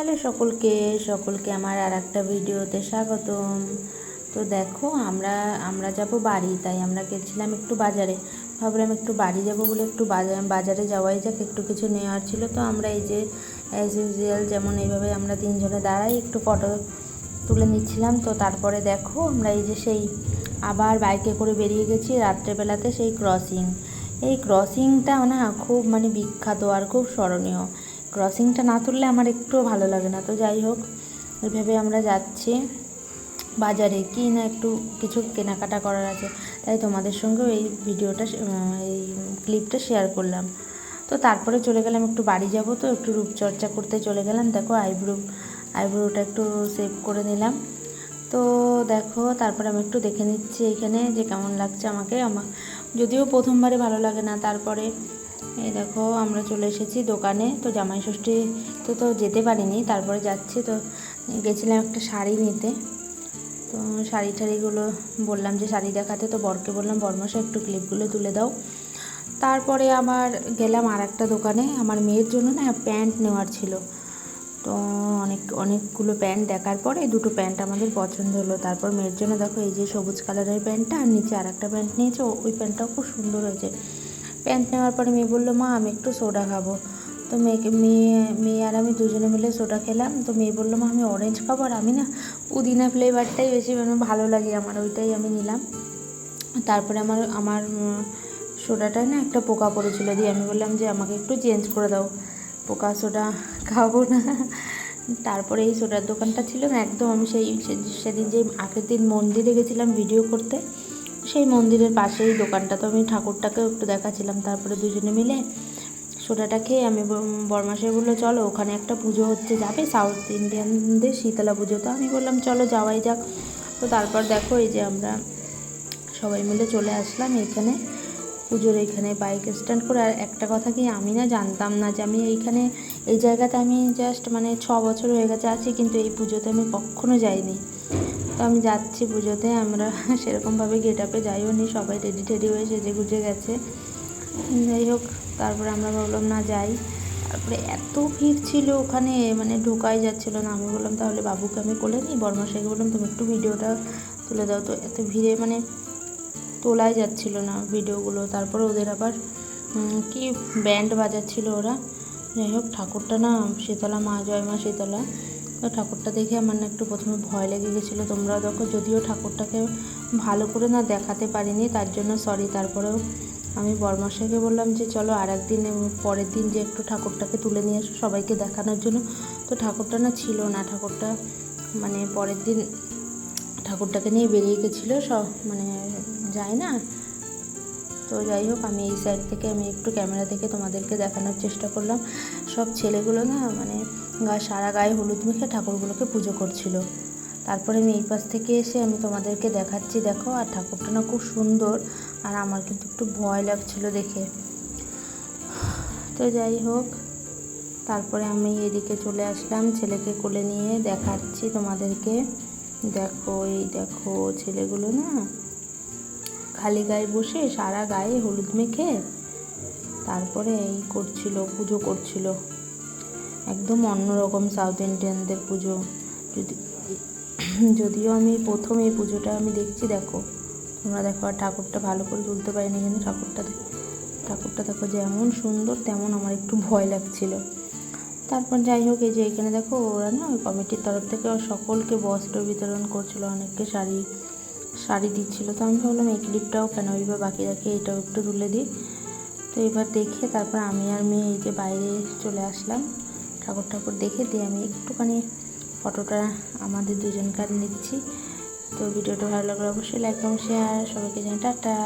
Hello সকলকে সকলকে আমার আর একটা ভিডিওতে স্বাগতম। তো দেখো, আমরা আমরা যাব বাড়ি, তাই আমরা গেছিলাম একটু বাজারে। ভাবলাম একটু বাড়ি যাব বলে একটু বাজার বাজারে যাওয়াই যাক, একটু কিছু নেওয়ার ছিল। তো আমরা এই যে অ্যাজ ইউজুয়াল যেমন এইভাবে আমরা তিনজনে দাঁড়াই, একটু ফটো তুলে নিচ্ছিলাম। তো তারপরে দেখো, আমরা এই যে সেই আবার বাইকে করে বেরিয়ে গেছি রাত্রেবেলাতে সেই ক্রসিং এই ক্রসিংটা না খুব মানে বিখ্যাত আর খুব স্মরণীয়। ক্রসিংটা না তুললে আমার একটুও ভালো লাগে না। তো যাই হোক, এভাবে আমরা যাচ্ছি। বাজারে কি না একটু কিছু কেনাকাটা করার আছে। তাই তোমাদের সঙ্গেও এই ভিডিওটা এই ক্লিপটা শেয়ার করলাম। তো তারপরে চলে গেলাম একটু বাড়ি যাব তো, একটু রূপচর্চা করতে চলে গেলাম। দেখো আইব্রো, আইব্রোটা একটু সেভ করে নিলাম। তো দেখো, তারপরে আমি একটু দেখে নিচ্ছি এখানে যে কেমন লাগছে আমাকে। আমার যদিও প্রথমবারে ভালো লাগে না, তারপরে এই দেখো, আমরা চলে এসেছি দোকানে। তো জামাই ষষ্ঠী তো তো যেতে পারিনি, তারপরে যাচ্ছি। তো গেছিলাম একটা শাড়ি নিতে। তো শাড়ি টাড়িগুলো বললাম যে শাড়ি দেখাতে, তো বরকে বললাম বরমাসা একটু ক্লিপগুলো তুলে দাও। তারপরে আবার গেলাম আর একটা দোকানে। আমার মেয়ের জন্য না প্যান্ট নেওয়ার ছিল। তো অনেক, অনেকগুলো প্যান্ট দেখার পরে দুটো প্যান্ট আমাদের পছন্দ হলো। তারপর মেয়ের জন্য দেখো, এই যে সবুজ কালারের প্যান্টটা, আর নিচে আর একটা প্যান্ট নিয়েছে। ওই প্যান্টটাও খুব সুন্দর হয়েছে। প্যান্ট নেওয়ার পরে মেয়ে বলল, মা, আমি একটু সোডা খাব। তো মেয়েকে, মেয়ে মেয়ে আর আমি দুজনে মিলে সোডা খেলাম। তো মেয়ে বলল, মা, আমি অরেঞ্জ খাব আর আমি না পুদিনা ফ্লেভারটাই বেশি মানে ভালো লাগে আমার, ওইটাই আমি নিলাম। তারপরে আমার আমার সোডাটায় না একটা পোকা পড়েছিল দিয়ে আমি বললাম যে, আমাকে একটু চেঞ্জ করে দাও, পোকা সোডা খাব না। তারপরে এই সোডার দোকানটা ছিল একদম আমি সেই সেদিন যে আগের দিন মন্দিরে গেছিলাম ভিডিও করতে সেই মন্দিরের পাশেই দোকানটা। তো আমি ঠাকুরটাকেও একটু দেখাচ্ছিলাম, তারপরে দুজনে মিলে সোডাটা খেয়ে আমি ব- বরমাসে বলল, চলো, ওখানে একটা পুজো হচ্ছে, যাবে সাউথ ইন্ডিয়ানদের শীতলা পুজো। তো আমি বললাম, চলো, যাওয়াই যাক। তো তারপর দেখো, এই যে আমরা সবাই মিলে চলে আসলাম এখানে, পুজোর এইখানে বাইক স্ট্যান্ড করে। আর একটা কথা কি, আমি না জানতাম না যে আমি এইখানে, এই জায়গাতে আমি জাস্ট মানে ছ বছর হয়ে গেছে আছি, কিন্তু এই পুজোতে আমি কখনো যাইনি। তো আমি যাচ্ছি পুজোতে, আমরা সেরকমভাবে গেট আপে যাইও নি, সবাই রেডি টেডি হয়ে সেজে গুজে গেছে। যাই হোক, তারপরে আমরা ভাবলাম, না, যাই। তারপরে এত ভিড় ছিল ওখানে মানে ঢোকাই যাচ্ছিল না। আমি বললাম, তাহলে বাবুকে আমি কোলে নিই? বর্মাশাইকে বললাম, তুমি একটু ভিডিওটা তুলে দাও। তো এত ভিড়ে মানে তোলাই যাচ্ছিল না ভিডিওগুলো। তারপরে ওদের আবার কি ব্যান্ড বাজাচ্ছিল ওরা। যাই হোক, ঠাকুরটা না, শীতলা মা, জয় মা শীতলা তো ঠাকুরটা দেখে আমার একটু প্রথমে ভয় লেগে গেছিল। তোমরা দেখো, যদিও ঠাকুরটাকে ভালো করে না দেখাতে পারিনি, তার জন্য সরি তারপরেও আমি বরমাসাকে বললাম যে, চলো আর একদিন পরের দিন যে একটু ঠাকুরটাকে তুলে নিয়ে এসো সবাইকে দেখানোর জন্য। তো ঠাকুরটা না ছিল না, ঠাকুরটা মানে পরের দিন ঠাকুরটাকে নিয়ে বেরিয়ে গেছিল, সব মানে যায় না। তো যাই হোক, আমি এই সাইড থেকে আমি একটু ক্যামেরা থেকে তোমাদেরকে দেখানোর চেষ্টা করলাম। সব ছেলেগুলো না মানে সারা গায়ে হলুদ মেখে ঠাকুরগুলোকে পুজো করছিল। তারপরে আমি এই পাশ থেকে এসে আমি তোমাদেরকে দেখাচ্ছি, দেখো, আর ঠাকুরটা না খুব সুন্দর আর আমার কিন্তু একটু ভয় লাগছিল দেখে। তো যাই হোক, তারপরে আমি এদিকে চলে আসলাম, ছেলেকে কোলে নিয়ে দেখাচ্ছি তোমাদেরকে। দেখো, এই দেখো, ছেলেগুলো না খালি গায়ে বসে সারা গায়ে হলুদ মেখে তারপরে এই করছিল, পুজো করছিল। একদম অন্যরকম সাউথ ইন্ডিয়ানদের পুজো। যদি, যদিও আমি প্রথম এই পুজোটা আমি দেখছি, দেখো, তোমরা দেখো, আর ঠাকুরটা ভালো করে তুলতে পারিনি, কিন্তু ঠাকুরটা ঠাকুরটা দেখো যেমন সুন্দর, তেমন আমার একটু ভয় লাগছিল। তারপর যাই হোক, এই যে এখানে দেখো, ওরা না ওই কমিটির তরফ থেকে সকলকে বস্ত্র বিতরণ করছিল, অনেককে শাড়ি শাড়ি দিচ্ছিল। তো আমি ভাবলাম এই ক্লিপটাও কেন বা বাকি রাখি, এটাও একটু তুলে দিই। তো এবার দেখে তারপর আমি আর মেয়ে এই যে বাইরে চলে আসলাম। ঠাকুর ঠাকুর দেখে দিয়ে আমি একটুখানি ফটোটা আমাদের দুজনকার নিচ্ছি। তো ভিডিওটা ভালো লাগলে অবশ্যই লাইক এবং শেয়ার সবাইকে জানি টাটা।